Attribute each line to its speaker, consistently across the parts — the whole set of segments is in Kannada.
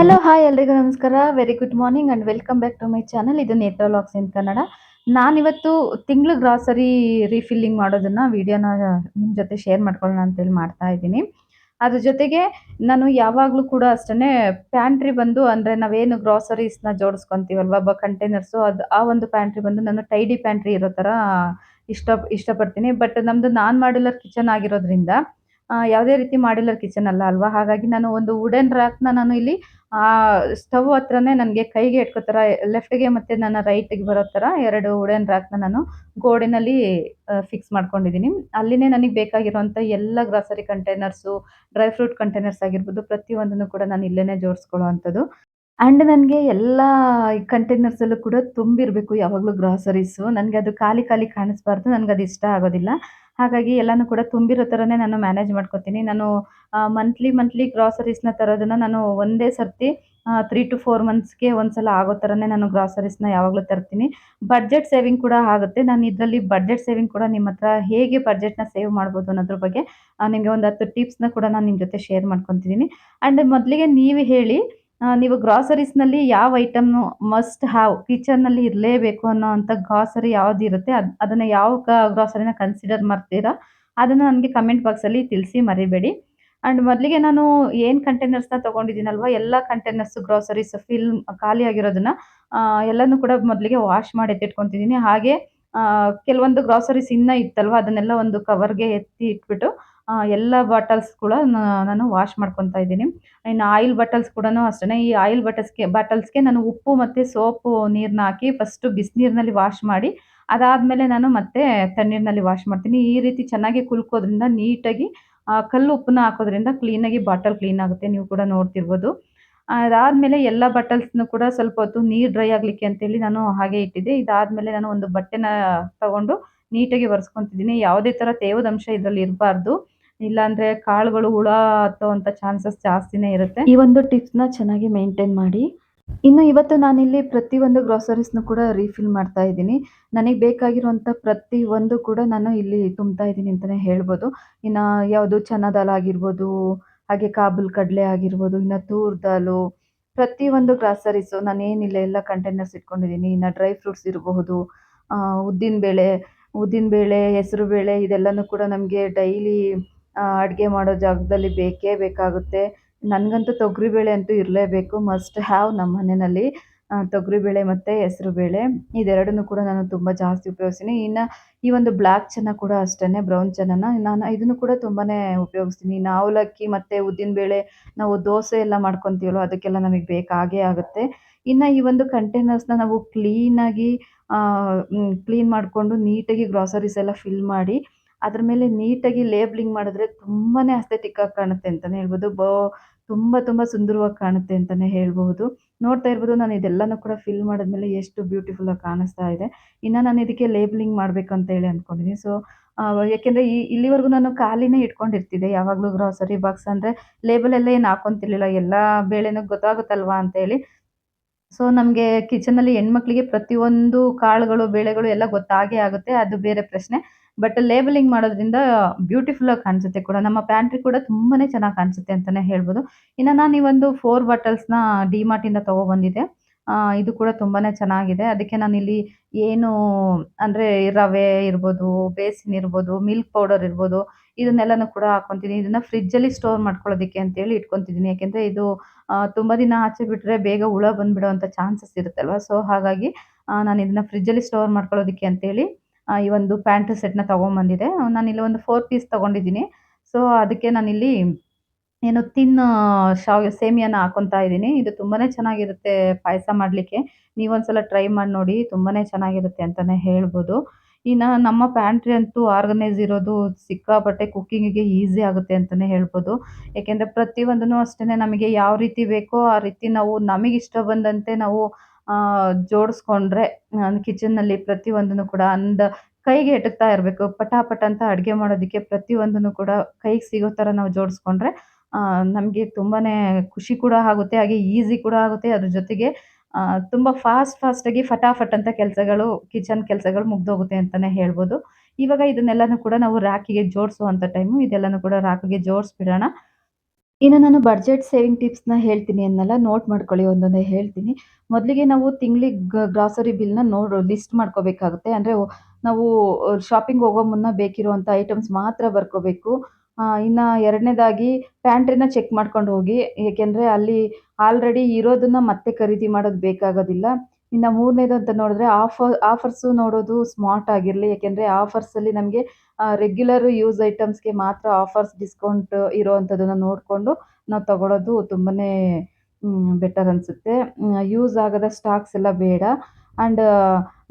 Speaker 1: ಹಲೋ ಹಾಯ್ ಎಲ್ರಿಗೂ ನಮಸ್ಕಾರ. Very good morning and welcome back to my channel ಇದು ನೇತ್ರ ಲಾಕ್ಸ್ ಇನ್ ಕನ್ನಡ ನಾನಿವತ್ತು ತಿಂಗಳು ಗ್ರಾಸರಿ ರೀಫಿಲ್ಲಿಂಗ್ ಮಾಡೋದನ್ನು ವೀಡಿಯೋನ ನಿಮ್ಮ ಜೊತೆ ಶೇರ್ ಮಾಡ್ಕೊಳ್ಳೋಣ ಅಂತೇಳಿ ಮಾಡ್ತಾ ಇದ್ದೀನಿ. ಅದ್ರ ಜೊತೆಗೆ ನಾನು ಯಾವಾಗಲೂ ಕೂಡ ಅಷ್ಟೇ ಪ್ಯಾಂಟ್ರಿ ಬಂದು ಅಂದರೆ ನಾವೇನು ಗ್ರಾಸರೀಸ್ನ ಜೋಡಿಸ್ಕೊತೀವಲ್ವ ಬ ಕಂಟೈನರ್ಸು ಅದು ಆ ಒಂದು ಪ್ಯಾಂಟ್ರಿ ಬಂದು ನಾನು ಟೈಡಿ ಪ್ಯಾಂಟ್ರಿ ಇರೋ ಥರ ಇಷ್ಟ, ಇಷ್ಟಪಡ್ತೀನಿ. ಬಟ್ ನಮ್ಮದು ನಾನ್ ಮಾಡ್ಯುಲರ್ ಕಿಚನ್ ಆಗಿರೋದ್ರಿಂದ ಯಾವುದೇ ರೀತಿ ಮಾಡ್ಯುಲರ್ ಕಿಚನ್ ಅಲ್ಲ ಅಲ್ವಾ ಹಾಗಾಗಿ ನಾನು ಒಂದು ವುಡನ್ ರ್ಯಾಕ್ನ ನಾನು ಇಲ್ಲಿ ಆ ಸ್ಟವ್ ಹತ್ರನೇ ನನಗೆ ಕೈಗೆ ಎಟ್ಕೋ ಲೆಫ್ಟ್ ಲೆಫ್ಟ್‌ಗೆ ಮತ್ತು ನನ್ನ ರೈಟ್‌ಗೆ ಬರೋ ಥರ ಎರಡು ವುಡನ್ ರ್ಯಾಕ್‌ನ ನಾನು ಗೋಡೆನಲ್ಲಿ ಫಿಕ್ಸ್ ಮಾಡ್ಕೊಂಡಿದ್ದೀನಿ. ಅಲ್ಲಿನೇ ನನಗೆ ಬೇಕಾಗಿರುವಂಥ ಎಲ್ಲ grocery containers, dry fruit containers ಆಗಿರ್ಬೋದು ಪ್ರತಿಯೊಂದನ್ನು ಕೂಡ ನಾನು ಇಲ್ಲೇನೇ ಜೋಡಿಸ್ಕೊಳ್ಳುವಂಥದ್ದು. ಆ್ಯಂಡ್ ನನಗೆ ಎಲ್ಲ ಕಂಟೈನರ್ಸಲ್ಲೂ ಕೂಡ ತುಂಬಿರಬೇಕು ಯಾವಾಗಲೂ ಗ್ರಾಸರೀಸು. ನನಗೆ ಅದು ಖಾಲಿ ಖಾಲಿ ಕಾಣಿಸ್ಬಾರ್ದು. ಅದು ಇಷ್ಟ ಆಗೋದಿಲ್ಲ. ಹಾಗಾಗಿ ಎಲ್ಲಾನು ಕೂಡ ತುಂಬಿರೋ ಥರನೇ ನಾನು ಮ್ಯಾನೇಜ್ ಮಾಡ್ಕೋತೀನಿ. ನಾನು ಮಂತ್ಲಿ ಮಂತ್ಲಿ ಗ್ರಾಸರೀಸ್‌ನ ತರೋದನ್ನ ನಾನು ಒಂದೇ ಸರ್ತಿ ತ್ರೀ ಟು ಫೋರ್ ಮಂತ್ಸ್‌ಗೆ ಒಂದ್ಸಲ ಆಗೋ ಥರನೇ ನಾನು ಗ್ರಾಸರೀಸ್‌ನ ಯಾವಾಗಲೂ ತರ್ತೀನಿ. ಬಡ್ಜೆಟ್ ಸೇವಿಂಗ್ ಕೂಡ ಆಗುತ್ತೆ. ನಾನು ಇದರಲ್ಲಿ ಬಡ್ಜೆಟ್ ಸೇವಿಂಗ್ ಕೂಡ ನಿಮ್ಮ ಹತ್ರ ಹೇಗೆ ಬಡ್ಜೆಟ್‌ನ ಸೇವ್ ಮಾಡ್ಬೋದು ಅನ್ನೋದ್ರ ಬಗ್ಗೆ ನಿಮಗೆ ಒಂದು 10 ಟಿಪ್ಸ್‌ನ ಕೂಡ ನಾನು ನಿಮ್ಮ ಜೊತೆ ಶೇರ್ ಮಾಡ್ಕೊತಿದ್ದೀನಿ ಆ್ಯಂಡ್ ಮೊದಲಿಗೆ ನೀವು ಹೇಳಿ ನೀವು ಗ್ರಾಸರೀಸ್‌ನಲ್ಲಿ ಯಾವ ಐಟಮ್‌ನು ಮಸ್ಟ್ ಹ್ಯಾವ್ ಕಿಚನ್‌ನಲ್ಲಿ ಇರಲೇಬೇಕು ಅನ್ನೋವಂಥ ಗ್ರಾಸರಿ ಯಾವುದಿರುತ್ತೆ ಅದ್, ಅದನ್ನ ಯಾವ ಗ್ರಾಸರಿನ ಕನ್ಸಿಡರ್ ಮಾಡ್ತೀರಾ ಅದನ್ನ ನನಗೆ ಕಮೆಂಟ್ ಬಾಕ್ಸಲ್ಲಿ ತಿಳಿಸಿ ಮರಿಬೇಡಿ. ಆ್ಯಂಡ್ ಮೊದಲಿಗೆ ನಾನು ಏನು ಕಂಟೈನರ್ಸ್‌ನ ತೊಗೊಂಡಿದ್ದೀನಲ್ವಾ ಎಲ್ಲ ಕಂಟೈನರ್ಸ್ ಗ್ರಾಸರೀಸ್ ಫಿಲ್ ಖಾಲಿಯಾಗಿರೋದನ್ನ ಎಲ್ಲಾನು ಕೂಡ ಮೊದಲಿಗೆ ವಾಶ್ ಮಾಡಿ ಎತ್ತಿಟ್ಕೊಂತಿದ್ದೀನಿ. ಹಾಗೆ ಕೆಲವೊಂದು ಗ್ರಾಸರೀಸ್ ಇನ್ನೂ ಇತ್ತಲ್ವಾ ಅದನ್ನೆಲ್ಲ ಒಂದು ಕವರ್‌ಗೆ ಎತ್ತಿ ಇಟ್ಬಿಟ್ಟು ಎಲ್ಲ ಬಾಟಲ್ಸ್ ಕೂಡ ನಾನು ವಾಶ್ ಮಾಡ್ಕೊತಾ ಇದ್ದೀನಿ. ಇನ್ನು ಆಯಿಲ್ ಬಾಟಲ್ಸ್ ಕೂಡ ಅಷ್ಟೇ ಈ ಆಯಿಲ್ ಬಾಟಲ್ಸ್‌ಗೆ ಬಾಟಲ್ಸ್‌ಗೆ ನಾನು ಉಪ್ಪು ಮತ್ತು ಸೋಪು ನೀರನ್ನ ಹಾಕಿ ಫಸ್ಟು ಬಿಸಿನೀರಿನಲ್ಲಿ ವಾಶ್ ಮಾಡಿ, ಅದಾದಮೇಲೆ ನಾನು ಮತ್ತೆ ತಣ್ಣೀರಿನಲ್ಲಿ ವಾಶ್ ಮಾಡ್ತೀನಿ. ಈ ರೀತಿ ಚೆನ್ನಾಗಿ ಕುಲ್ಕೋದ್ರಿಂದ ನೀಟಾಗಿ ಕಲ್ಲು ಉಪ್ಪನ್ನ ಹಾಕೋದ್ರಿಂದ ಕ್ಲೀನಾಗಿ ಬಾಟಲ್ ಕ್ಲೀನ್ ಆಗುತ್ತೆ. ನೀವು ಕೂಡ ನೋಡ್ತಿರ್ಬೋದು. ಅದಾದಮೇಲೆ ಎಲ್ಲ ಬಟಲ್ಸ್ನು ಕೂಡ ಸ್ವಲ್ಪ ಹೊತ್ತು ನೀರು ಡ್ರೈ ಆಗಲಿಕ್ಕೆ ಅಂತೇಳಿ ನಾನು ಹಾಗೆ ಇಟ್ಟಿದ್ದೆ. ಇದಾದಮೇಲೆ ನಾನು ಒಂದು ಬಟ್ಟೆನ ತಗೊಂಡು ನೀಟಾಗಿ ಒರೆಸ್ಕೊತಿದ್ದೀನಿ ಯಾವುದೇ ಥರ ತೇವದ ಅಂಶ ಇದರಲ್ಲಿ ಇರಬಾರ್ದು. ಇಲ್ಲಾಂದ್ರೆ ಕಾಳುಗಳು ಹುಳ ಹತ್ತುವಂತ ಚಾನ್ಸಸ್ ಜಾಸ್ತಿನೇ ಇರುತ್ತೆ. ಈ ಒಂದು ಟಿಪ್ಸ್ನ ಚೆನ್ನಾಗಿ ಮೇಂಟೈನ್ ಮಾಡಿ. ಇನ್ನು ಇವತ್ತು ನಾನಿಲ್ಲಿ ಒಂದು ಗ್ರಾಸರೀಸ್‌ನು ಕೂಡ ರೀಫಿಲ್ ಮಾಡ್ತಾ ಇದ್ದೀನಿ. ನನಗೆ ಬೇಕಾಗಿರುವಂಥ ಪ್ರತಿಯೊಂದು ಕೂಡ ನಾನು ಇಲ್ಲಿ ತುಂಬ್ತಾ ಇದ್ದೀನಿ ಅಂತಲೇ ಹೇಳ್ಬೋದು. ಇನ್ನು ಯಾವುದು ಚನ್ನ ದಾಲ್ ಆಗಿರ್ಬೋದು, ಹಾಗೆ ಕಾಬುಲ್ ಕಡಲೆ ಆಗಿರ್ಬೋದು, ಇನ್ನು ತೂರ್ ದಾಲು ಪ್ರತಿಯೊಂದು ಗ್ರಾಸರೀಸು ನಾನೇನಿಲ್ಲ ಎಲ್ಲ ಕಂಟೈನರ್ಸ್ ಇಟ್ಕೊಂಡಿದ್ದೀನಿ. ಇನ್ನು ಡ್ರೈ ಫ್ರೂಟ್ಸ್ ಇರಬಹುದು, ಉದ್ದಿನ ಬೇಳೆ ಉದ್ದಿನ ಬೇಳೆ, ಹೆಸರು ಬೇಳೆ ಇದೆಲ್ಲನೂ ಕೂಡ ನಮಗೆ ಡೈಲಿ ಅಡುಗೆ ಮಾಡೋ ಜಾಗದಲ್ಲಿ ಬೇಕೇ ಬೇಕಾಗುತ್ತೆ. ನನಗಂತೂ ತೊಗರಿಬೇಳೆ ಅಂತೂ ಇರಲೇಬೇಕು. ಮಸ್ಟ್ ಹ್ಯಾವ್ ನಮ್ಮ ಮನೆಯಲ್ಲಿ. ತೊಗರಿಬೇಳೆ ಮತ್ತು ಹೆಸರು ಬೇಳೆ ಇದೆರಡನ್ನೂ ಕೂಡ ನಾನು ತುಂಬ ಜಾಸ್ತಿ ಉಪಯೋಗಿಸ್ತೀನಿ. ಇನ್ನು ಈ ಒಂದು ಬ್ಲ್ಯಾಕ್ ಚನ್ನ ಕೂಡ ಅಷ್ಟೇನೆ ಬ್ರೌನ್ ಚನ್ನನ ನಾನು ಇದನ್ನು ಕೂಡ ತುಂಬಾನೇ ಉಪಯೋಗಿಸ್ತೀನಿ. ಇನ್ನು ಅವಲಕ್ಕಿ ಮತ್ತು ಉದ್ದಿನ ಬೇಳೆ, ನಾವು ದೋಸೆ ಎಲ್ಲ ಮಾಡ್ಕೊತೀವಲ್ವ, ಅದಕ್ಕೆಲ್ಲ ನಮಗೆ ಬೇಕಾಗೇ ಆಗುತ್ತೆ. ಇನ್ನು ಈ ಒಂದು ಕಂಟೈನರ್ಸ್‌ನ ನಾವು ಕ್ಲೀನಾಗಿ ಕ್ಲೀನ್ ಮಾಡಿಕೊಂಡು ನೀಟಾಗಿ ಗ್ರಾಸರೀಸ್ ಎಲ್ಲ ಫಿಲ್ ಮಾಡಿ ಅದ್ರ ಮೇಲೆ ನೀಟಾಗಿ ಲೇಬಲಿಂಗ್ ಮಾಡಿದ್ರೆ ತುಂಬಾನೇ ಅಸ್ಥೆಟಿಕ್ ಆಗಿ ಕಾಣುತ್ತೆ ಅಂತಲೇ ಹೇಳ್ಬೋದು. ಬೋ ತುಂಬ ತುಂಬ ಸುಂದರವಾಗಿ ಕಾಣುತ್ತೆ ಅಂತಲೇ ಹೇಳ್ಬಹುದು. ನೋಡ್ತಾ ಇರ್ಬೋದು ನಾನು ಇದೆಲ್ಲನೂ ಕೂಡ ಫಿಲ್ ಮಾಡಿದ್ಮೇಲೆ ಎಷ್ಟು ಬ್ಯೂಟಿಫುಲ್ ಆಗಿ ಕಾಣಿಸ್ತಾ ಇದೆ. ಇನ್ನು ನಾನು ಇದಕ್ಕೆ ಲೇಬಲಿಂಗ್ ಮಾಡಬೇಕು ಅಂತ ಹೇಳಿ ಅಂದ್ಕೊಂಡಿದ್ದೀನಿ. ಸೊ ಯಾಕೆಂದರೆ ಈ ಇಲ್ಲಿವರೆಗೂ ನಾನು ಖಾಲಿನೇ ಇಟ್ಕೊಂಡಿರ್ತಿದ್ದೆ ಯಾವಾಗಲೂ ಗ್ರಾಸರಿ ಬಾಕ್ಸ್ ಅಂದರೆ ಲೇಬಲ್ ಎಲ್ಲ ಏನು ಹಾಕೊಂತಿರ್ಲಿಲ್ಲ ಎಲ್ಲ ಬೇಳೆನೂ ಗೊತ್ತಾಗುತ್ತಲ್ವಾ ಅಂತೇಳಿ. ಸೊ ನಮಗೆ ಕಿಚನಲ್ಲಿ ಹೆಣ್ಮಕ್ಳಿಗೆ ಪ್ರತಿಯೊಂದು ಕಾಳುಗಳು, ಬೇಳೆಗಳು ಎಲ್ಲ ಗೊತ್ತಾಗೇ ಆಗುತ್ತೆ. ಅದು ಬೇರೆ ಪ್ರಶ್ನೆ. ಬಟ್ ಲೇಬಲಿಂಗ್ ಮಾಡೋದ್ರಿಂದ ಬ್ಯೂಟಿಫುಲ್ ಆಗಿ ಕಾಣಿಸುತ್ತೆ ಕೂಡ. ನಮ್ಮ ಪ್ಯಾಂಟ್ರಿ ಕೂಡ ತುಂಬಾನೇ ಚೆನ್ನಾಗಿ ಕಾಣಿಸುತ್ತೆ ಅಂತಾನೆ ಹೇಳ್ಬೋದು. ಇನ್ನು ನಾನು ಈ ಒಂದು ಫೋರ್ ಬಾಟಲ್ಸ್‌ನ ಡಿಮಾರ್ಟಿಂದ ತಗೊಬಂದಿದ್ದೆ. ಇದು ಕೂಡ ತುಂಬಾನೇ ಚೆನ್ನಾಗಿದೆ. ಅದಕ್ಕೆ ನಾನಿಲ್ಲಿ ಏನು ಅಂದರೆ ರವೆ ಇರ್ಬೋದು, ಬೇಸಿನ್ ಇರ್ಬೋದು, ಮಿಲ್ಕ್ ಪೌಡರ್ ಇರ್ಬೋದು ಇದನ್ನೆಲ್ಲನೂ ಕೂಡ ಹಾಕೊತೀನಿ ಇದನ್ನ ಫ್ರಿಜ್ಜಲ್ಲಿ ಸ್ಟೋರ್ ಮಾಡ್ಕೊಳ್ಳೋದಕ್ಕೆ ಅಂತೇಳಿ ಇಟ್ಕೊತಿದ್ದೀನಿ ಯಾಕೆಂದರೆ ಇದು ತುಂಬ ದಿನ ಆಚೆ ಬಿಟ್ಟರೆ ಬೇಗ ಹುಳ ಬಂದುಬಿಡುವಂಥ ಚಾನ್ಸಸ್ ಇರುತ್ತಲ್ವಾ. ಸೊ ಹಾಗಾಗಿ ನಾನು ಇದನ್ನ ಫ್ರಿಜ್ಜಲ್ಲಿ ಸ್ಟೋರ್ ಮಾಡ್ಕೊಳ್ಳೋದಕ್ಕೆ ಅಂತೇಳಿ ಈ ಒಂದು ಪ್ಯಾಂಟ್ ಸೆಟ್‌ನ ನಾನು ನಾನಿಲ್ಲಿ ಒಂದು ಫೋರ್ ಪೀಸ್ ತಗೊಂಡಿದ್ದೀನಿ. ಸೊ ಅದಕ್ಕೆ ನಾನಿಲ್ಲಿ ಏನು ತಿನ್ ಶಾವ್ ಸೇಮಿಯನ್ನು ಹಾಕೊತಾ ಇದ್ದೀನಿ. ಇದು ತುಂಬಾ ಚೆನ್ನಾಗಿರುತ್ತೆ ಪಾಯಸ ಮಾಡಲಿಕ್ಕೆ. ನೀವೊಂದ್ಸಲ ಟ್ರೈ ಮಾಡಿ ನೋಡಿ. ತುಂಬಾ ಚೆನ್ನಾಗಿರುತ್ತೆ ಅಂತಲೇ ಹೇಳ್ಬೋದು. ಇನ್ನು ನಮ್ಮ ಪ್ಯಾಂಟ್ರಿ ಅಂತೂ ಆರ್ಗನೈಸ್ ಇರೋದು ಸಿಕ್ಕಾಪಟ್ಟೆ ಕುಕ್ಕಿಂಗಿಗೆ ಈಸಿ ಆಗುತ್ತೆ ಅಂತಲೇ ಹೇಳ್ಬೋದು. ಏಕೆಂದರೆ ಪ್ರತಿಯೊಂದನ್ನು ಅಷ್ಟೇನೆ ನಮಗೆ ಯಾವ ರೀತಿ ಬೇಕೋ ಆ ರೀತಿ ನಾವು ನಮಗಿಷ್ಟ ಬಂದಂತೆ ನಾವು ಜೋಡಿಸ್ಕೊಂಡ್ರೆ, ನಾನು ಕಿಚನ್ನಲ್ಲಿ ಪ್ರತಿಯೊಂದನ್ನು ಕೂಡ ಅಂದ ಕೈಗೆ ಎಟಕ್ತಾ ಇರಬೇಕು. ಪಟ ಅಂತ ಅಡುಗೆ ಮಾಡೋದಕ್ಕೆ ಪ್ರತಿಯೊಂದನ್ನು ಕೂಡ ಕೈಗೆ ಸಿಗೋ ಥರ ನಾವು ಜೋಡಿಸ್ಕೊಂಡ್ರೆ ನಮಗೆ ತುಂಬಾನೇ ಖುಷಿ ಕೂಡ ಆಗುತ್ತೆ. ಹಾಗೆ ಈಸಿ ಕೂಡ ಆಗುತ್ತೆ. ಅದ್ರ ಜೊತೆಗೆ ತುಂಬ ಫಾಸ್ಟ್ ಫಾಸ್ಟಾಗಿ ಫಟಾಫಟ್ ಅಂತ ಕೆಲಸಗಳು ಕಿಚನ್ ಕೆಲಸಗಳು ಮುಗ್ದೋಗುತ್ತೆ ಅಂತಲೇ ಹೇಳ್ಬೋದು. ಇವಾಗ ಇದನ್ನೆಲ್ಲನೂ ಕೂಡ ನಾವು ರ್ಯಾಕಿಗೆ ಜೋಡಿಸುವಂಥ ಟೈಮು. ಇದೆಲ್ಲನೂ ಕೂಡ ರ್ಯಾಕಿಗೆ ಜೋಡಿಸ್ಬಿಡೋಣ. ಇನ್ನು ನಾನು ಬಡ್ಜೆಟ್ ಸೇವಿಂಗ್ ಟಿಪ್ಸ್‌ನ ಹೇಳ್ತೀನಿ ಅನ್ನೆಲ್ಲ ನೋಟ್ ಮಾಡ್ಕೊಳ್ಳಿ, ಒಂದೊಂದೇ ಹೇಳ್ತೀನಿ. ಮೊದಲಿಗೆ ನಾವು ತಿಂಗ್ಳಿಗೆ ಗ್ರಾಸರಿ ಬಿಲ್‌ನ ನೋಡ್ ಲಿಸ್ಟ್ ಮಾಡ್ಕೋಬೇಕಾಗುತ್ತೆ. ಅಂದ್ರೆ ನಾವು ಶಾಪಿಂಗ್ ಹೋಗೋ ಮುನ್ನ ಬೇಕಿರುವಂಥ ಐಟಮ್ಸ್ ಮಾತ್ರ ಬರ್ಕೋಬೇಕು. ಇನ್ನು ಇನ್ನ ಎರಡನೇದಾಗಿ ಪ್ಯಾಂಟ್ರಿನ ಚೆಕ್ ಮಾಡ್ಕೊಂಡು ಹೋಗಿ. ಏಕೆಂದರೆ ಅಲ್ಲಿ ಆಲ್ರೆಡಿ ಇರೋದನ್ನ ಮತ್ತೆ ಖರೀದಿ ಮಾಡೋದು ಬೇಕಾಗೋದಿಲ್ಲ. ಇನ್ನ ಮೂರನೇದು ಅಂತ ನೋಡಿದ್ರೆ ಆಫರ್ ಆಫರ್ಸು ನೋಡೋದು ಸ್ಮಾರ್ಟ್ ಆಗಿರಲಿ. ಯಾಕೆಂದ್ರೆ ಆಫರ್ಸಲ್ಲಿ ನಮಗೆ ರೆಗ್ಯುಲರ್ ಯೂಸ್ ಐಟಮ್ಸ್‌ಗೆ ಮಾತ್ರ ಆಫರ್ಸ್, ಡಿಸ್ಕೌಂಟ್ ಇರೋವಂಥದ್ದನ್ನು ನೋಡಿಕೊಂಡು ನಾವು ತಗೊಳ್ಳೋದು ತುಂಬಾನೇ ಬೆಟರ್ ಅನ್ಸುತ್ತೆ. ಯೂಸ್ ಆಗದ ಸ್ಟಾಕ್ಸ್ ಎಲ್ಲ ಬೇಡ. ಆ್ಯಂಡ್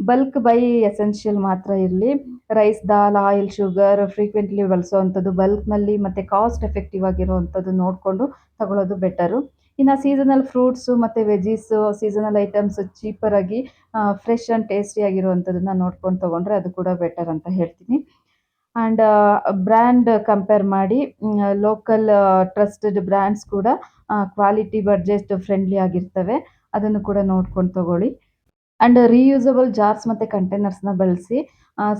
Speaker 1: ಬಲ್ಕ್ ಬೈ ಎಸೆನ್ಷಿಯಲ್ ಮಾತ್ರ ಇರಲಿ. Rice, dal, oil, sugar frequently ಬಳಸೋವಂಥದ್ದು ಬಲ್ಕ್‌ನಲ್ಲಿ ಮತ್ತು ಕಾಸ್ಟ್ ಎಫೆಕ್ಟಿವ್ ಆಗಿರೋವಂಥದ್ದು ನೋಡಿಕೊಂಡು ತಗೊಳ್ಳೋದು ಬೆಟರು. ಇನ್ನು ಸೀಸನಲ್ ಫ್ರೂಟ್ಸು ಮತ್ತು ವೆಜೀಸು ಸೀಸನಲ್ ಐಟಮ್ಸ್ ಚೀಪರ್ ಆಗಿ ಫ್ರೆಶ್ ಆ್ಯಂಡ್ ಟೇಸ್ಟಿ ಆಗಿರುವಂಥದ್ದನ್ನ ನೋಡ್ಕೊಂಡು ತಗೊಂಡ್ರೆ ಅದು ಕೂಡ ಬೆಟರ್ ಅಂತ ಹೇಳ್ತೀನಿ. ಆ್ಯಂಡ್ ಬ್ರ್ಯಾಂಡ್ ಕಂಪೇರ್ ಮಾಡಿ ಲೋಕಲ್ ಟ್ರಸ್ಟೆಡ್ ಬ್ರ್ಯಾಂಡ್ಸ್ ಕೂಡ ಕ್ವಾಲಿಟಿ, ಬಡ್ಜೆಟ್ ಫ್ರೆಂಡ್ಲಿ ಆಗಿರ್ತವೆ. ಅದನ್ನು ಕೂಡ ನೋಡ್ಕೊಂಡು ತೊಗೊಳ್ಳಿ ಆ್ಯಂಡ್ ರೀಯೂಸಬಲ್ ಜಾರ್ಸ್ ಮತ್ತು ಕಂಟೈನರ್ಸ್‌ನ ಬಳಸಿ.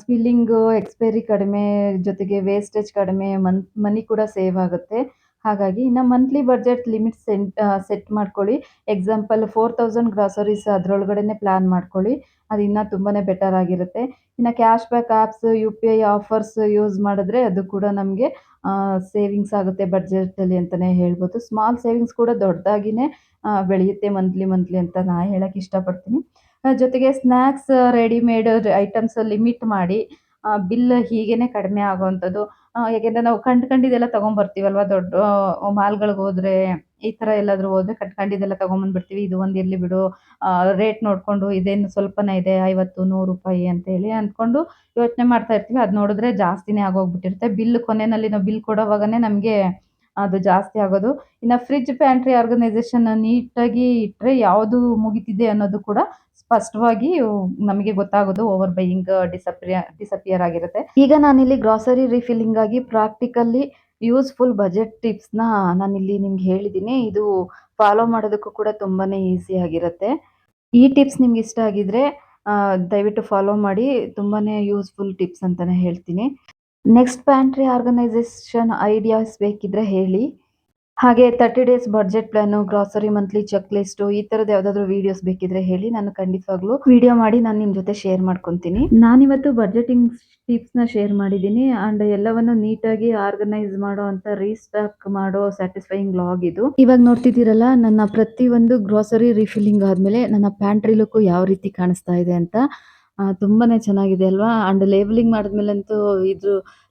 Speaker 1: ಸ್ಪಿಲ್ಲಿಂಗು, ಎಕ್ಸ್ಪೈರಿ ಕಡಿಮೆ, ಜೊತೆಗೆ ವೇಸ್ಟೇಜ್ ಕಡಿಮೆ, ಮನ್ ಮನಿ ಕೂಡ ಸೇವ್ ಆಗುತ್ತೆ. ಹಾಗಾಗಿ ಇನ್ನು monthly budget limit set set ಮಾಡ್ಕೊಳ್ಳಿ. ಎಕ್ಸಾಂಪಲ್ 4000 ಗ್ರಾಸರೀಸ್ ಅದರೊಳಗಡೆನೇ ಪ್ಲಾನ್ ಮಾಡ್ಕೊಳ್ಳಿ. ಅದು ಇನ್ನೂ ತುಂಬಾ ಬೆಟರ್ ಆಗಿರುತ್ತೆ. ಇನ್ನು cash back apps, UPI offers use ಮಾಡಿದ್ರೆ ಅದು ಕೂಡ ನಮಗೆ ಸೇವಿಂಗ್ಸ್ ಆಗುತ್ತೆ ಬಡ್ಜೆಟಲ್ಲಿ ಅಂತಲೇ ಹೇಳ್ಬೋದು. ಸ್ಮಾಲ್ ಸೇವಿಂಗ್ಸ್ ಕೂಡ ದೊಡ್ಡದಾಗಿನೇ ಬೆಳೆಯುತ್ತೆ ಮಂತ್ಲಿ ಮಂತ್ಲಿ ಅಂತ ನಾನು ಹೇಳಕ್ಕೆ ಇಷ್ಟಪಡ್ತೀನಿ. ಜೊತೆಗೆ ಸ್ನ್ಯಾಕ್ಸ್, ರೆಡಿಮೇಡ್ ಐಟಮ್ಸ್ ಲಿಮಿಟ್ ಮಾಡಿ. ಬಿಲ್ ಹೀಗೇ ಕಡಿಮೆ ಆಗೋವಂಥದ್ದು. ಯಾಕೆಂದರೆ ನಾವು ಕಂಡು ಕಂಡಿದ್ದೆಲ್ಲ ತಗೊಂಬರ್ತೀವಲ್ವ ದೊಡ್ಡ ಮಾಲ್‌ಗಳಿಗೆ ಹೋದ್ರೆ, ಈ ಥರ ಎಲ್ಲಾದರೂ ಹೋದ್ರೆ ಕಂಡು ಕಂಡಿದ್ದೆಲ್ಲ ತಗೊಂಬಂದ್ಬಿಡ್ತೀವಿ. ಇದು ಒಂದು ಇರಲಿ ಬಿಡು, ರೇಟ್ ನೋಡಿಕೊಂಡು ಇದೇನು ಸ್ವಲ್ಪನೇ ಇದೆ ₹50, ₹100 ಅಂತೇಳಿ ಅಂದ್ಕೊಂಡು ಯೋಚನೆ ಮಾಡ್ತಾ ಇರ್ತೀವಿ. ಅದು ನೋಡಿದ್ರೆ ಜಾಸ್ತಿನೇ ಆಗೋಗ್ಬಿಟ್ಟಿರುತ್ತೆ. ಬಿಲ್ ಕೊನೆಯಲ್ಲಿ ನಾವು ಬಿಲ್ ಕೊಡೋವಾಗಲೇ ನಮಗೆ ಅದು ಜಾಸ್ತಿ ಆಗೋದು. ಇನ್ನು ಫ್ರಿಜ್ ಪ್ಯಾಂಟ್ರಿ ಆರ್ಗನೈಸೇಷನ್ ನೀಟಾಗಿ ಇಟ್ಟರೆ ಯಾವುದು ಮುಗೀತಿದೆ ಅನ್ನೋದು ಕೂಡ ಸ್ಪಷ್ಟವಾಗಿ ನಮಗೆ ಗೊತ್ತಾಗೋದು. ಓವರ್ ಬೈಯಿಂಗ್ ಡಿಸಪಿಯರ್ ಡಿಸಪಿಯರ್ ಆಗಿರುತ್ತೆ. ಈಗ ನಾನಿಲ್ಲಿ ಗ್ರಾಸರಿ ರೀಫಿಲ್ಲಿಂಗಾಗಿ ಪ್ರಾಕ್ಟಿಕಲ್ಲಿ ಯೂಸ್‌ಫುಲ್ ಬಜೆಟ್ ಟಿಪ್ಸ್‌ನ ನಾನಿಲ್ಲಿ ನಿಮ್ಗೆ ಹೇಳಿದ್ದೀನಿ. ಇದು ಫಾಲೋ ಮಾಡೋದಕ್ಕೂ ಕೂಡ ತುಂಬಾನೇ ಈಸಿ ಆಗಿರುತ್ತೆ. ಈ ಟಿಪ್ಸ್ ನಿಮ್ಗೆ ಇಷ್ಟ ಆಗಿದ್ರೆ ದಯವಿಟ್ಟು ಫಾಲೋ ಮಾಡಿ. ತುಂಬಾನೇ ಯೂಸ್‌ಫುಲ್ ಟಿಪ್ಸ್ ಅಂತಲೇ ಹೇಳ್ತೀನಿ. ನೆಕ್ಸ್ಟ್ ಪ್ಯಾಂಟ್ರಿ ಆರ್ಗನೈಸೇಷನ್ ಐಡಿಯಾಸ್ ಬೇಕಿದ್ರೆ ಹೇಳಿ. ಹಾಗೆ 30 days budget plan, grocery monthly check list ಈ ತರದ ಯಾವ್ದಾದ್ರು ವಿಡಿಯೋಸ್ ಬೇಕಿದ್ರೆ ಹೇಳಿ. ನಾನು ಖಂಡಿತವಾಗ್ಲೂ ವಿಡಿಯೋ ಮಾಡಿ ನಾನು ನಿಮ್ಮ ಜೊತೆ ಶೇರ್ ಮಾಡ್ಕೊತೀನಿ. ನಾನಿವತ್ತು ಬಡ್ಜೆಟಿಂಗ್ನ ಶೇರ್ ಮಾಡಿದ್ದೀನಿ. ಅಂಡ್ ಎಲ್ಲವನ್ನು ನೀಟಾಗಿ ಆರ್ಗನೈಸ್ ಮಾಡೋ ಅಂತ ರೀಸ್ಟಾಕ್ ಮಾಡೋ ಸ್ಯಾಟಿಸ್ಫೈಯಿಂಗ್ ಲಾಗ್ ಇದು. ಇವಾಗ ನೋಡ್ತಿದ್ದೀರಲ್ಲ ನನ್ನ ಪ್ರತಿಯೊಂದು ಗ್ರಾಸರಿ ರೀಫಿಲ್ಲಿಂಗ್ ಆದ್ಮೇಲೆ ನನ್ನ ಪ್ಯಾಂಟ್ರಿ ಲುಕ್ ಯಾವ ರೀತಿ ಕಾಣಿಸ್ತಾ ಇದೆ ಅಂತ. ತುಂಬಾನೇ ಚೆನ್ನಾಗಿದೆ ಅಲ್ವಾ? ಅಂಡ್ ಲೇಬಲಿಂಗ್ ಮಾಡಿದ್ಮೇಲಂತೂ ಇದ್ರ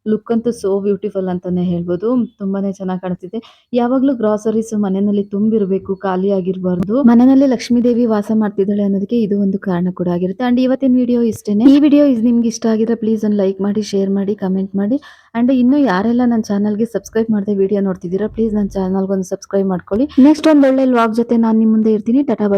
Speaker 1: ಲುಕ್ ಅಂತೂ ಸೋ ಬ್ಯೂಟಿಫುಲ್ ಅಂತಾನೆ ಹೇಳ್ಬೋದು. ತುಂಬಾನೇ ಚೆನ್ನಾಗಿ ಕಾಣಿಸ್ತಿದೆ. ಯಾವಾಗಲೂ ಗ್ರಾಸರೀಸ್ ಮನೆಯಲ್ಲಿ ತುಂಬಿರಬೇಕು, ಖಾಲಿಯಾಗಿರಬಾರ್ದು. ಮನೆಯಲ್ಲಿ ಲಕ್ಷ್ಮೀ ದೇವಿ ವಾಸ ಮಾಡ್ತಿದ್ದಾಳೆ ಅನ್ನೋದಕ್ಕೆ ಇದು ಒಂದು ಕಾರಣ ಕೂಡ ಆಗಿರುತ್ತೆ. ಅಂಡ್ ಇವತ್ತಿನ ವಿಡಿಯೋ ಇಷ್ಟೇನೆ. ಈ ವಿಡಿಯೋ ನಿಮ್ಗೆ ಇಷ್ಟ ಆಗಿದ್ರೆ ಪ್ಲೀಸ್ ಒಂದು ಲೈಕ್ ಮಾಡಿ, ಶೇರ್ ಮಾಡಿ, ಕಮೆಂಟ್ ಮಾಡಿ. ಅಂಡ್ ಇನ್ನು ಯಾರೆಲ್ಲ ನನ್ನ ಚಾನಲ್‌ಗೆ ಸಬ್ಸ್ಕ್ರೈಬ್ ಮಾಡದೆ ವಿಡಿಯೋ ನೋಡ್ತಿದ್ದೀರಾ ಪ್ಲೀಸ್ ನನ್ನ ಚಾನಲ್‌ಗೊಂದು ಸಬ್ಸ್ಕ್ರೈಬ್ ಮಾಡ್ಕೊಳ್ಳಿ. ನೆಕ್ಸ್ಟ್ ಒಂದು ಒಳ್ಳೆ ವ್ಲಾಗ್ ಜೊತೆ ನಾನು ನಿಮ್ಮ ಮುಂದೆ ಇರ್ತೀನಿ. ಟಾಟಾ